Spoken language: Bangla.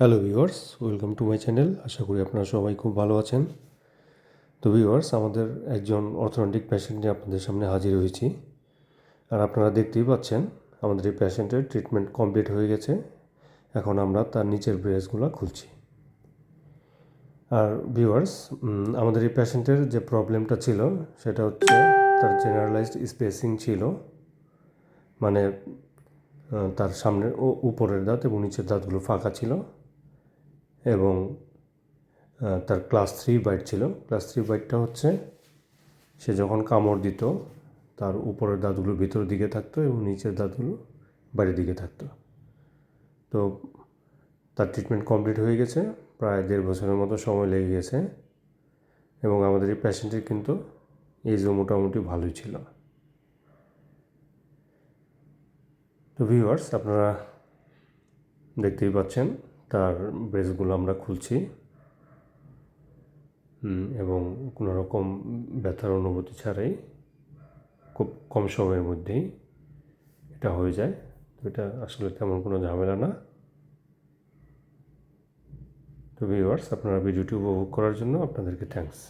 Hello viewers welcome to my channel আশা করি আপনারা সবাই খুব ভালো আছেন। তো ভিউয়ার্স আমাদের একজন অর্থোপেডিক পেশেন্ট নিয়ে আপনাদের সামনে হাজির হয়েছি। আর আপনারা দেখতেই পাচ্ছেন, আমাদের এই পেশেন্টের ট্রিটমেন্ট কমপ্লিট হয়ে গেছে। এখন আমরা তার নিচের ব্রেসগুলো খুলছি। আর ভিউয়ার্স আমাদের এই পেশেন্টের যে প্রবলেমটা ছিল, সেটা হচ্ছে তার জেনারেলাইজড স্পেসিং ছিল। মানে তার সামনের ও, উপরের দাঁত এবং নিচের দাঁতগুলো ফাঁকা ছিল। এবং তার ক্লাস থ্রি বাইট ছিল। ক্লাস থ্রি বাইটটা হচ্ছে, সে যখন কামড় দিত, তার উপরের দাঁতগুলো ভিতরের দিকে থাকতো এবং নিচের দাঁতগুলো বাইরের দিকে থাকতো। তো তার ট্রিটমেন্ট কমপ্লিট হয়ে গেছে, প্রায় দেড় বছরের মতো সময় লেগে গেছে এবং আমাদের এই প্যাশেন্টের কিন্তু এজও মোটামুটি ভালোই ছিল। তো ভিউয়ার্স আপনারা দেখতেই পাচ্ছেন তার ব্রেসগুলো আমরা খুলছি। এবং কোনো রকম ব্যথার অনুভূতি ছাড়াই খুব কম সময়ের মধ্যেই এটা হয়ে যায়। তো এটা আসলে তেমন কোনো ঝামেলা না। তো ভিউয়ার্স আপনারা ভিডিওটি উপভোগ করার জন্য আপনাদেরকে থ্যাঙ্কস